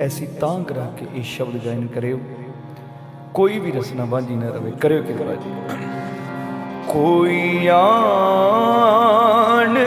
ਐਸੀ ਤਾਂ ਰੱਖ ਕੇ ਇਹ ਸ਼ਬਦ ਗਾਇਨ ਕਰਿਓ। ਕੋਈ ਵੀ ਰਸਨਾ ਬਾਂਝੀ ਨਾ ਰਵੇ, ਕਰਿਓ ਕਿ ਕਿਰਪਾ ਜੀ। ਕੋਈ ਆਣ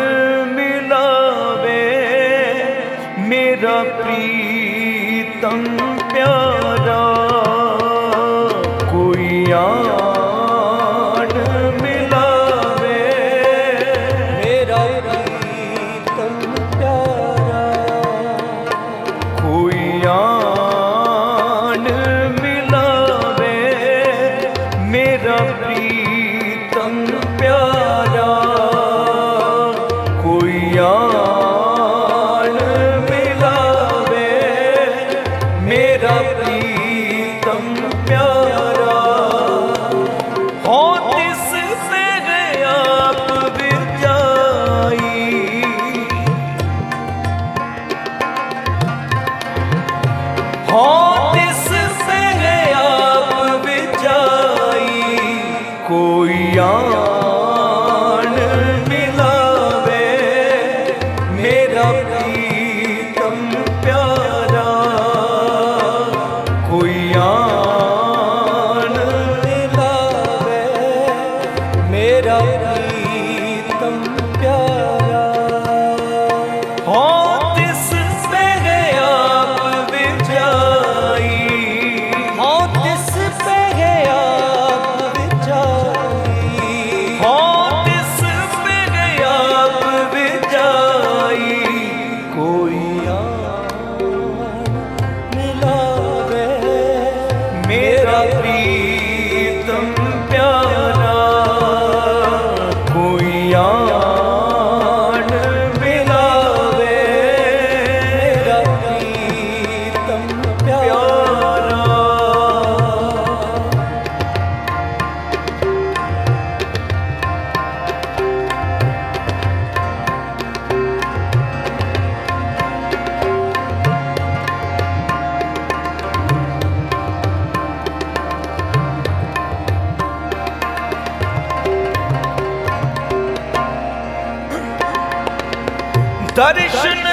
दर्शन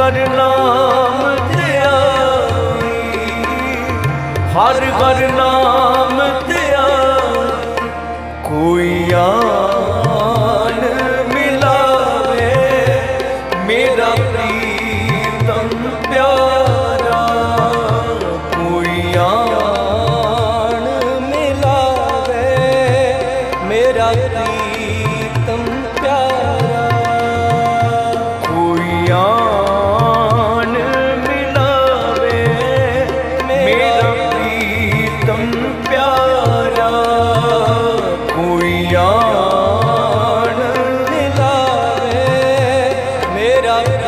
ਨਾਮ ਧਿਆਈ ਹਰ ਕਰ ਨਾਮ ਧਿਆਈ ਕੋਈ ਆਨ ਮਿਲਾਵੇ ਮੇਰਾ ਪ੍ਰੀਤਮ ਪਿਆਰ। era.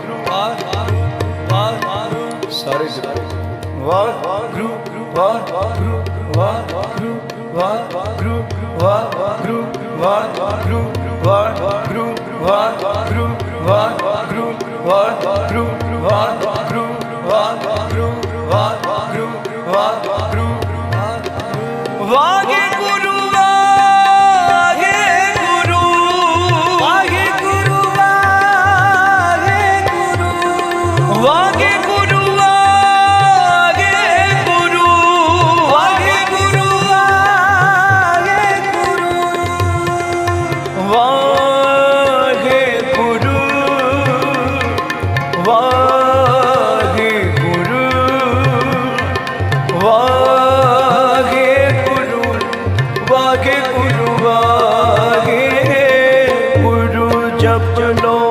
ਸਾਰੇ ਜਪੋ ਵਾਹਿਗੁਰੂ ਵਾਹਿਗੁਰੂ ਵਾਹਿਗੁਰੂ ਵਾਹਿਗੁਰੂ ਵਾਹਿਗੁਰੂ ਵਾਹਿਗੁਰੂ ਵਾਹਿਗੁਰੂ ਵਾਹਿਗੁਰੂ ਵਾਹਿਗੁਰੂ ਵਾਹਿਗੁਰੂ ਵਾਹਿਗੁਰੂ ਵਾਹਿਗੁਰੂ ਵਾਹਿਗੁਰੂ ਵਾਹਿਗੁਰੂ ਵਾਹਿਗੁਰੂ ਵਾਹਿਗੁਰੂ जप लो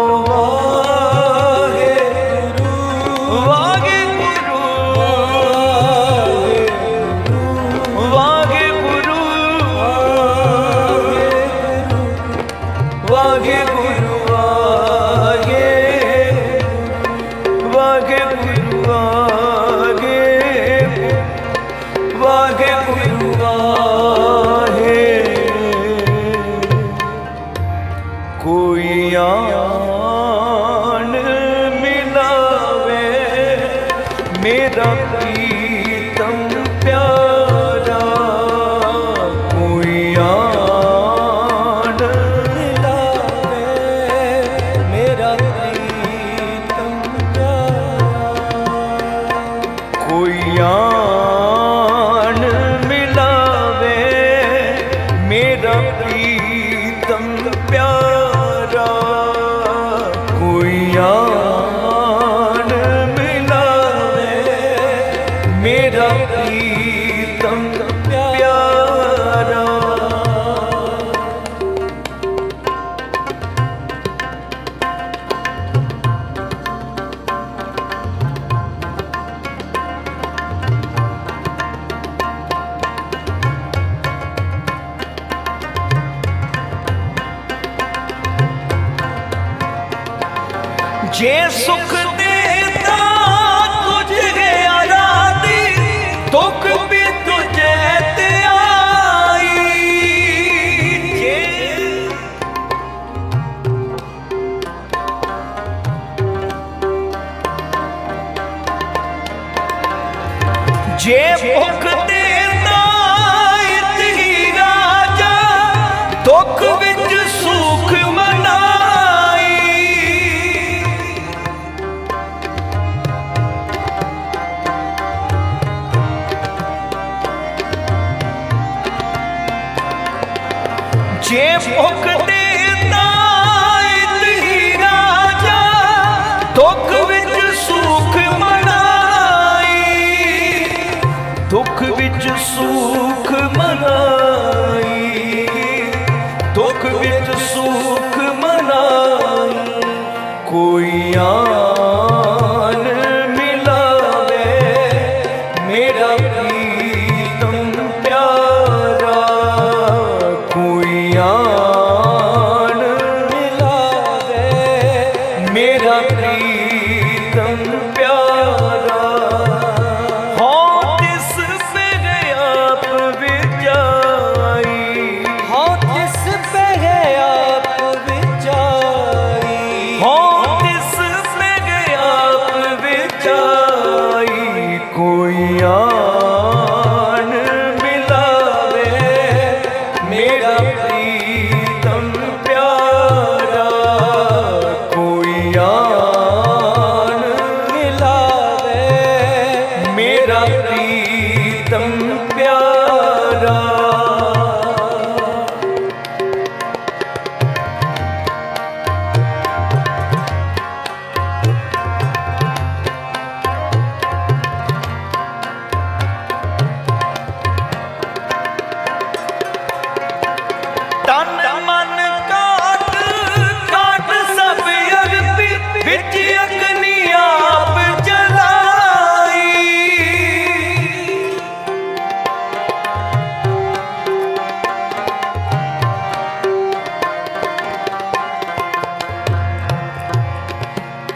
不一样 ਜੇ ਸੁਖ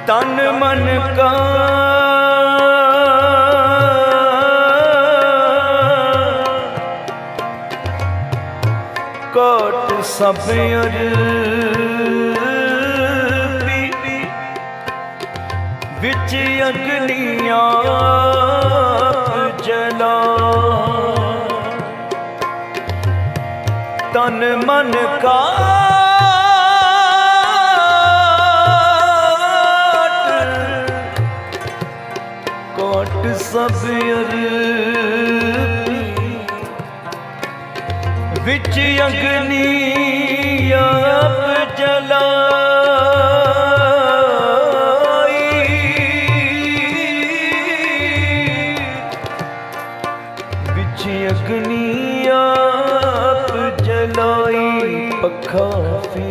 ਤਨ ਮਨ ਕਾ। ਕੋਟ ਸਭ ਅਰਪੀ ਵਿੱਚ ਅਗਨੀਆਂ ਜਲਾ। ਤਨ ਮਨ ਕਾ। ਸਭ ਅਰਪੀ ਵਿੱਚ ਅਗਨੀ ਆਪ ਜਲਾਈ। ਵਿੱਚ ਅਗਨੀ ਆਪ ਜਲਾਈ। ਪੱਖਾ ਫੇ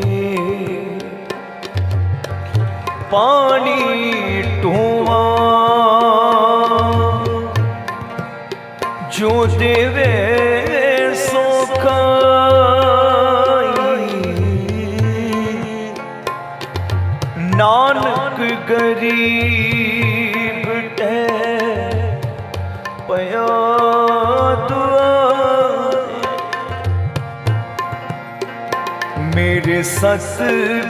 ਪਾਣੀ ਟੂਆ ਦੇਵੇ ਸੋ ਨਾਨਕ ਗਰੀਬ ਟੈ ਪਿਆ ਦੁਆ ਮੇਰੇ ਸਤ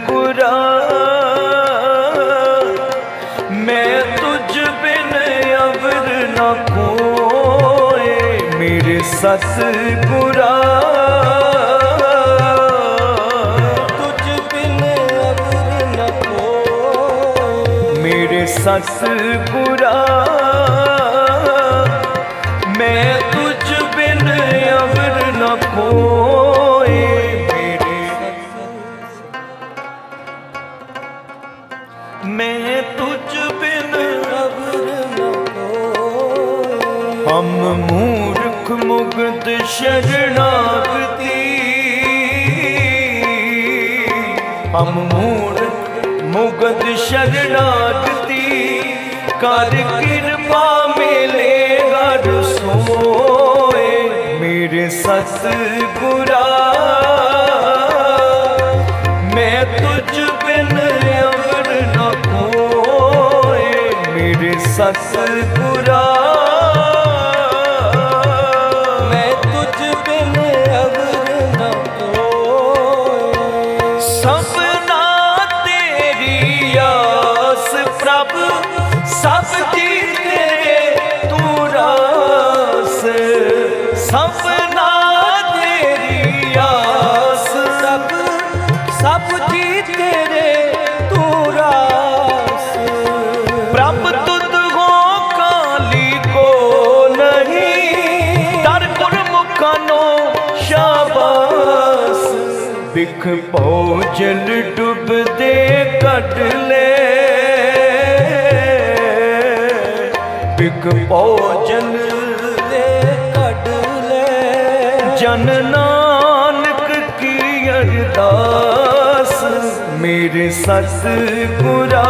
ਗੁਰਾ ਮੇਰੇ ਸਤ ਗੁਰਾ ਤੁਝ ਬਿਨ ਅਵਰ ਨ ਕੋਈ ਮੇਰੇ ਸਤ ਕਰ ਕਿਰਪਾ ਮਿਲੇ ਹਰ ਸੋਏ ਮੇਰੇ ਸਤ ਗੁਰਾ ਮੈਂ ਤੁਝ ਬਿਨ ਅਵਰ ਨ ਕੋਏ ਮੇਰੇ ਸਤ ਗੁਰਾ ਮੈਂ ਤੁਝ ਬਿਨ ਅਵਰ ਨ ਕੋਈ ਸਭਨਾ ਤੇਰੀ ਪ੍ਰਭ ਸਭ ਜੀ ਤੇਰੇ ਤੂੰ ਰਾਸ ਸਭਨਾ ਤੇਰੀ ਆਸ ਸਭ ਸਭ ਜੀ ਤੇਰੇ ਤੂੰ ਰਾਸ। ਪ੍ਰਭ ਤੁਧ ਹੋ ਕਾਲੀ ਕੋ ਨਹੀਂ, ਦਰ ਗੁਰਮੁਖਾਨੋ ਸ਼ਾਬਾਸ। ਬਿਖ ਭੋਜਨ ਡੁੱਬਦੇ ਕੱਢ ਲੈ। ਭੋਜਨ ਦੇ ਕੱਢ ਲੈ। ਜਨ ਨਾਨਕ ਕੀ ਅਰਦਾਸ ਮੇਰੇ ਸਤ ਗੁਰਾ